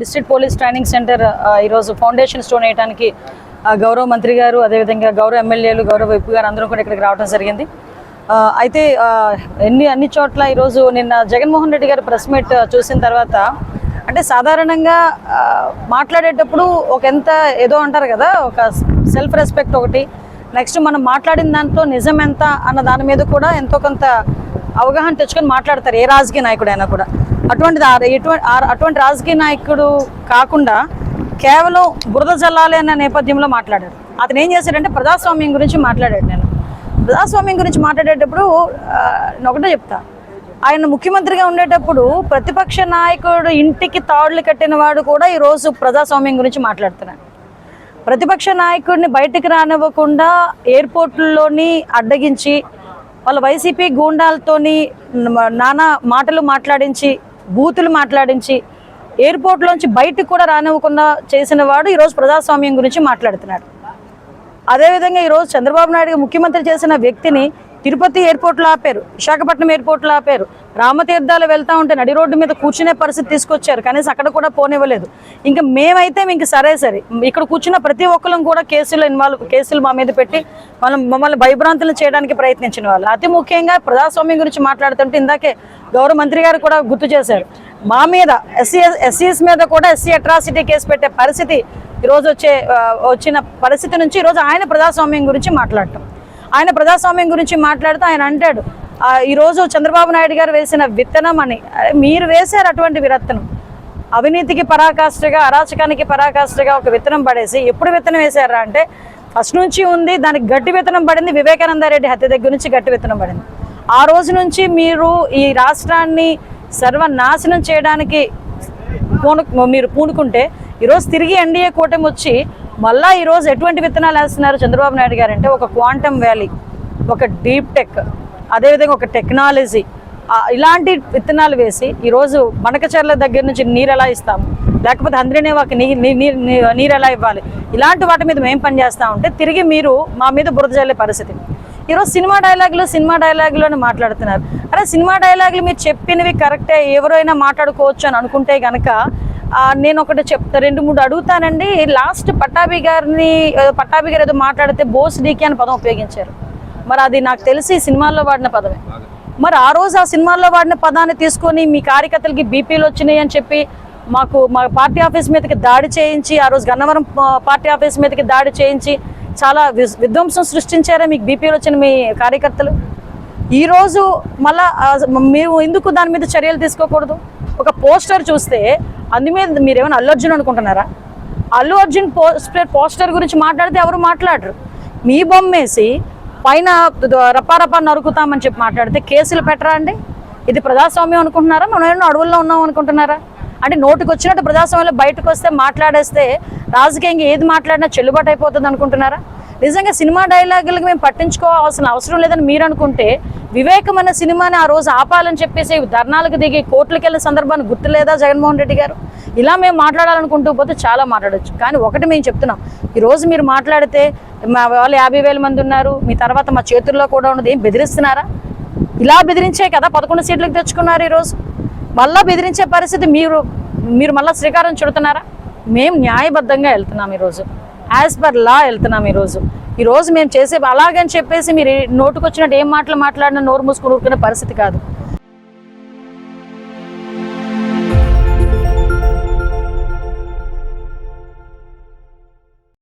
District police training centre ఈరోజు foundation stone వేయడానికి గౌరవ మంత్రి గారు అదేవిధంగా గౌరవ ఎమ్మెల్యేలు గౌరవ విప్ గారు అందరూ కూడా ఇక్కడికి రావడం జరిగింది. అయితే ఎన్ని అన్ని చోట్ల ఈరోజు నిన్న జగన్మోహన్ రెడ్డి గారు ప్రెస్ మీట్ చూసిన తర్వాత అంటే సాధారణంగా మాట్లాడేటప్పుడు ఒక ఎంత ఏదో అంటారు కదా ఒక సెల్ఫ్ రెస్పెక్ట్ ఒకటి నెక్స్ట్ మనం మాట్లాడిన దాంట్లో నిజం ఎంత అన్న దాని మీద కూడా ఎంతో కొంత అవగాహన తెచ్చుకొని మాట్లాడతారు ఏ రాజకీయ నాయకుడైనా కూడా. అటువంటిది ఎటువంటి ఆ- అటువంటి రాజకీయ నాయకుడు కాకుండా కేవలం బురద జల్లాలి అన్న నేపథ్యంలో మాట్లాడాడు అతను ఏం చేశాడంటే ప్రజాస్వామ్యం గురించి మాట్లాడాడు నేను. ప్రజాస్వామ్యం గురించి మాట్లాడేటప్పుడు ఒకటే చెప్తా. ఆయన ముఖ్యమంత్రిగా ఉండేటప్పుడు ప్రతిపక్ష నాయకుడు ఇంటికి తాడులు కట్టిన వాడు కూడా ఈరోజు ప్రజాస్వామ్యం గురించి మాట్లాడుతున్నాడు. ప్రతిపక్ష నాయకుడిని బయటికి రానివ్వకుండా ఎయిర్పోర్ట్లలోని అడ్డగించి వాళ్ళ వైసీపీ గూండాలతోని నానా మాటలు మాట్లాడించి బూతులు మాట్లాడించి ఎయిర్పోర్ట్లోంచి బయటకు కూడా రానివ్వకుండా చేసిన వాడు ఈరోజు ప్రజాస్వామ్యం గురించి మాట్లాడుతున్నాడు. అదేవిధంగా ఈరోజు చంద్రబాబు నాయుడు ముఖ్యమంత్రి చేసిన వ్యక్తిని తిరుపతి ఎయిర్పోర్ట్లో ఆపారు విశాఖపట్నం ఎయిర్పోర్ట్లో ఆపారు. రామతీర్థాలు వెళ్తా ఉంటే నడి రోడ్డు మీద కూర్చునే పరిస్థితి తీసుకొచ్చారు. కనీసం అక్కడ కూడా పోనివ్వలేదు. ఇంకా మేమైతే ఇంక సరే సరే. ఇక్కడ కూర్చున్న ప్రతి ఒక్కరం కూడా కేసులు ఇన్వాల్వ్ కేసులు మా మీద పెట్టి మనం మమ్మల్ని భయభ్రాంతులు చేయడానికి ప్రయత్నించిన వాళ్ళు. అతి ముఖ్యంగా ప్రజాస్వామ్యం గురించి మాట్లాడుతుంటే ఇందాకే గౌరవ మంత్రి గారు కూడా గుర్తు చేశారు. మా మీద ఎస్సీ ఎస్సీస్ మీద కూడా ఎస్సీ అట్రాసిటీ కేసు పెట్టే పరిస్థితి ఈరోజు వచ్చే వచ్చిన పరిస్థితి నుంచి ఈరోజు ఆయన ప్రజాస్వామ్యం గురించి మాట్లాడటం. ఆయన ప్రజాస్వామ్యం గురించి మాట్లాడుతూ ఆయన అంటాడు ఈరోజు చంద్రబాబు నాయుడు గారు వేసిన విత్తనం అని. మీరు వేశారు అటువంటి విత్తనం అవినీతికి పరాకాష్ఠగా అరాచకానికి పరాకాష్ఠగా ఒక విత్తనం పడేసి ఎప్పుడు విత్తనం వేశారా అంటే ఫస్ట్ నుంచి ఉంది దానికి గట్టి విత్తనం పడింది వివేకానంద రెడ్డి హత్య దగ్గర నుంచి గట్టి విత్తనం పడింది. ఆ రోజు నుంచి మీరు ఈ రాష్ట్రాన్ని సర్వనాశనం చేయడానికి పూను మీరు పూనుకుంటే ఈరోజు తిరిగి ఎన్డీఏ కూటమి వచ్చి మళ్ళా ఈరోజు ఎటువంటి విత్తనాలు వేస్తున్నారు చంద్రబాబు నాయుడు గారు అంటే ఒక క్వాంటమ్ వ్యాలీ ఒక డీప్ టెక్ అదేవిధంగా ఒక టెక్నాలజీ. ఇలాంటి విత్తనాలు వేసి ఈరోజు మనకచర్ల దగ్గర నుంచి నీరు ఎలా ఇస్తాము? లేకపోతే హంద్రినేవాకి ఒక నీ- నీరు ఎలా ఇవ్వాలి? ఇలాంటి వాటి మీద మేము పనిచేస్తా ఉంటే తిరిగి మీరు మా మీద బురద జల్లే పరిస్థితి. ఈరోజు సినిమా డైలాగులు సినిమా డైలాగులు అని మాట్లాడుతున్నారు. అరే సినిమా డైలాగులు మీరు చెప్పినవి కరెక్టే ఎవరైనా మాట్లాడుకోవచ్చు అని అనుకుంటే కనుక నేను ఒకటి చెప్తా రెండు మూడు అడుగుతానండి. లాస్ట్ పట్టాభి గారిని ఏదో పట్టాభి గారు ఏదో మాట్లాడితే బోస్ డీకే అని పదం ఉపయోగించారు. మరి అది నాకు తెలిసి సినిమాల్లో వాడిన పదమే. మరి ఆ రోజు ఆ సినిమాల్లో వాడిన పదాన్ని తీసుకొని మీ కార్యకర్తలకి బీపీలు వచ్చినాయి అని చెప్పి మాకు మా పార్టీ ఆఫీస్ మీదకి దాడి చేయించి ఆ రోజు గన్నవరం పార్టీ ఆఫీస్ మీదకి దాడి చేయించి చాలా విధ్వంసం సృష్టించారే మీకు బీపీలు వచ్చిన మీ కార్యకర్తలు? ఈరోజు మళ్ళా మేము ఎందుకు దాని మీద చర్యలు తీసుకోకూడదు? ఒక పోస్టర్ చూస్తే అందు మీద మీరు ఏమైనా అల్లు అర్జున్ అనుకుంటున్నారా? అల్లు అర్జున్ పోస్టర్ పోస్టర్ గురించి మాట్లాడితే ఎవరు మాట్లాడరు. మీ బొమ్మేసి పైన ద- నరుకుతామని చెప్పి మాట్లాడితే కేసులు పెట్టరా అండి? ఇది ప్రజాస్వామ్యం అనుకుంటున్నారా? మనం ఏమన్నా అడవుల్లో ఉన్నాం అనుకుంటున్నారా? అంటే నోటికి వచ్చినట్టు ప్రజాస్వామ్యంలో బయటకు వస్తే మాట్లాడేస్తే రాజకీయంగా ఏది మాట్లాడినా చెల్లుబాటు అయిపోతుంది అనుకుంటున్నారా? నిజంగా సినిమా డైలాగులకు మేము పట్టించుకోవాల్సిన అవసరం లేదని మీరు అనుకుంటే వివేకం అన్న సినిమాని ఆ రోజు ఆపాలని చెప్పేసి ధర్నాలకు దిగి కోర్టులకు వెళ్ళిన సందర్భాన్ని గుర్తులేదా జగన్మోహన్ రెడ్డి గారు? ఇలా మేము మాట్లాడాలనుకుంటూ పోతే చాలా మాట్లాడచ్చు. కానీ ఒకటి మేము చెప్తున్నాం. ఈరోజు మీరు మాట్లాడితే మా వాళ్ళు యాభై వేల మంది ఉన్నారు. మీ తర్వాత మా చేతుల్లో కూడా ఉన్నది. ఏం బెదిరిస్తున్నారా? ఇలా బెదిరించే కదా పదకొండు సీట్లకు తెచ్చుకున్నారు ఈరోజు మళ్ళీ బెదిరించే పరిస్థితి మీరు మీరు మళ్ళీ శ్రీకారం చుడుతున్నారా? మేము న్యాయబద్ధంగా వెళ్తున్నాం ఈరోజు యాజ్ పర్ లా వెళ్తున్నాం ఈరోజు. ఈరోజు మేము చేసే అలాగని చెప్పేసి మీరు నోటుకొచ్చినట్టు ఏం మాటలు మాట్లాడినా నోరు మూసుకుని ఊరుకునే పరిస్థితి కాదు.